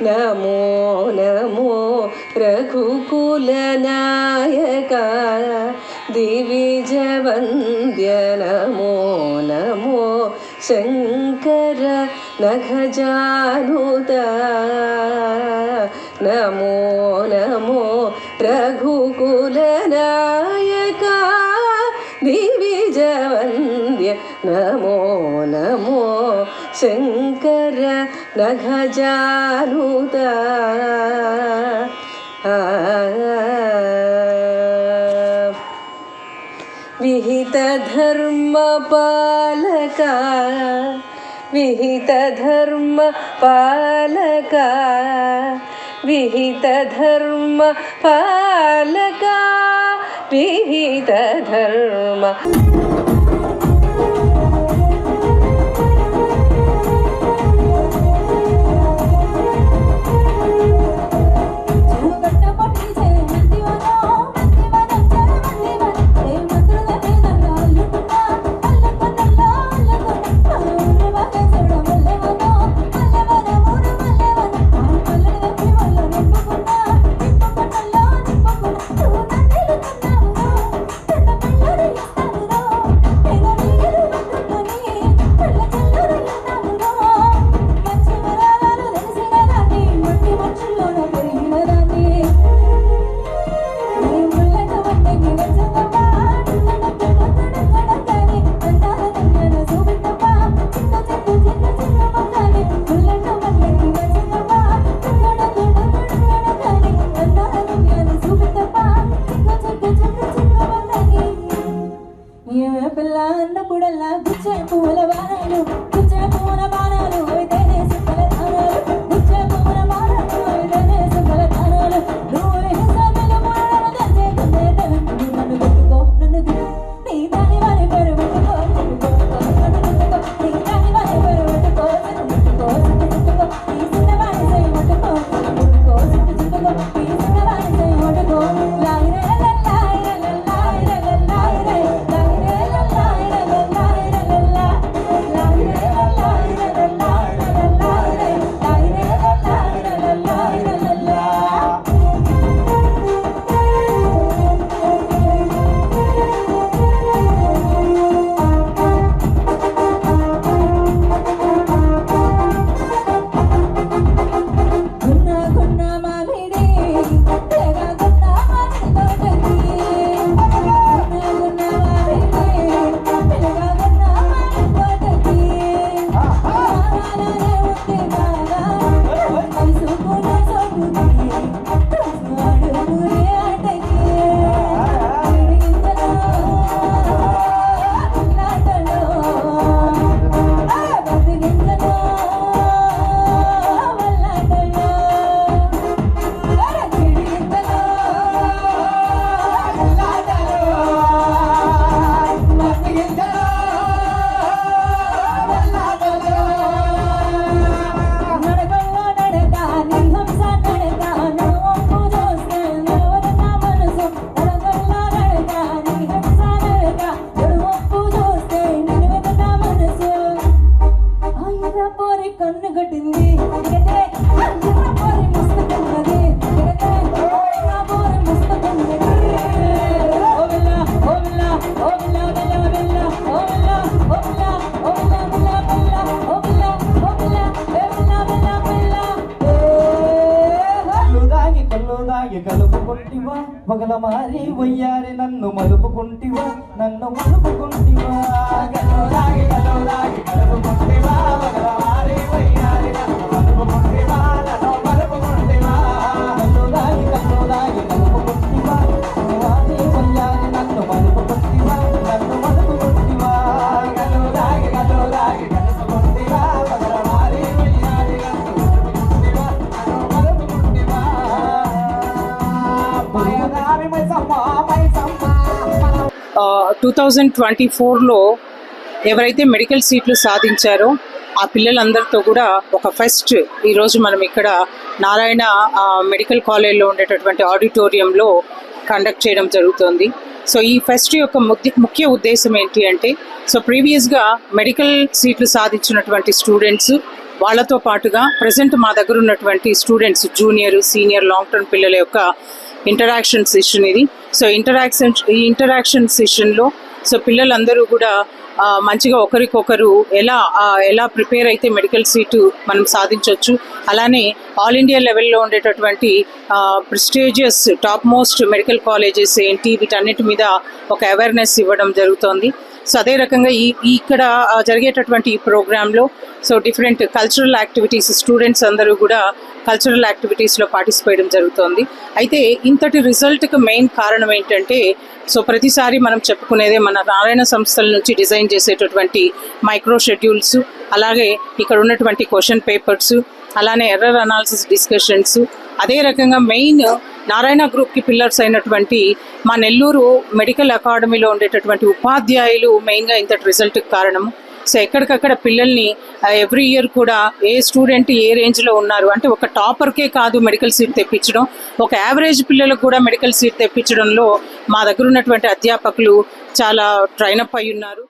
നമോ നമോ രഘുകുലനായക ദിവിജവന്ദ്യ നമോ നമോ ശങ്കര നഖജാനുത നമോ നമോ രഘുകുലനായക ദിവിജവന്ദ്യ നമോ നമോ ശങ്കര నగజానుత विहितधर्मपालक। विहितधर्मपालक। विहितधर्मपालक। विहितधर्म। అప్పుడల్లా గుచ్చే పూల వారాలు కల్లోదాగి కలుపుకుంటివా మగల మారి వయ్యారి నన్ను మలుపుకుంటివా? నన్ను మలుపుకుంటివా? కలుపుకుంటివా టూ థౌజండ్ ట్వంటీ ఫోర్లో ఎవరైతే మెడికల్ సీట్లు సాధించారో ఆ పిల్లలందరితో కూడా ఒక ఫెస్ట్ ఈరోజు మనం ఇక్కడ నారాయణ మెడికల్ కాలేజ్లో ఉండేటటువంటి ఆడిటోరియంలో కండక్ట్ చేయడం జరుగుతోంది. సో ఈ ఫెస్ట్ యొక్క ముఖ్య ఉద్దేశం ఏంటి అంటే సో ప్రీవియస్గా మెడికల్ సీట్లు సాధించినటువంటి స్టూడెంట్స్ వాళ్ళతో పాటుగా ప్రజెంట్ మా దగ్గర ఉన్నటువంటి students junior senior long term పిల్లల యొక్క ఇంటరాక్షన్ సెషన్ ఇది. సో ఇంటరాక్షన్ ఈ ఇంటరాక్షన్ సెషన్లో సో పిల్లలందరూ కూడా మంచిగా ఒకరికొకరు ఎలా ఎలా ప్రిపేర్ అయితే మెడికల్ సీటు మనం సాధించవచ్చు అలానే ఆల్ ఇండియా లెవెల్లో ఉండేటటువంటి prestigious top most medical colleges ఏంటి వీటన్నిటి మీద ఒక అవేర్నెస్ ఇవ్వడం జరుగుతోంది. సో అదే రకంగా ఈ ఇక్కడ జరిగేటటువంటి ఈ ప్రోగ్రాంలో so different cultural activities students అందరూ కూడా కల్చరల్ యాక్టివిటీస్లో పార్టిసిపేయడం జరుగుతోంది. అయితే ఇంతటి రిజల్ట్కి మెయిన్ కారణం ఏంటంటే సో ప్రతిసారి మనం చెప్పుకునేదే మన నారాయణ సంస్థల నుంచి డిజైన్ చేసేటటువంటి మైక్రో షెడ్యూల్స్ అలాగే ఇక్కడ ఉన్నటువంటి క్వశ్చన్ పేపర్స్ అలానే ఎర్రర్ అనాలిసిస్ డిస్కషన్స్ అదే రకంగా మెయిన్ నారాయణ గ్రూప్కి పిల్లర్స్ అయినటువంటి మా నెల్లూరు మెడికల్ అకాడమీలో ఉండేటటువంటి ఉపాధ్యాయులు మెయిన్గా ఇంతటి రిజల్ట్కి కారణము సో ఎక్కడికక్కడ పిల్లల్ని ఎవ్రీ ఇయర్ కూడా ఏ స్టూడెంట్ ఏ రేంజ్లో ఉన్నారు? అంటే ఒక టాపర్కే కాదు మెడికల్ సీట్ తెప్పించడం. ఒక యావరేజ్ పిల్లలకు కూడా మెడికల్ సీట్ తెప్పించడంలో మా దగ్గర ఉన్నటువంటి అధ్యాపకులు చాలా ట్రైన్ అప్ అయి ఉన్నారు.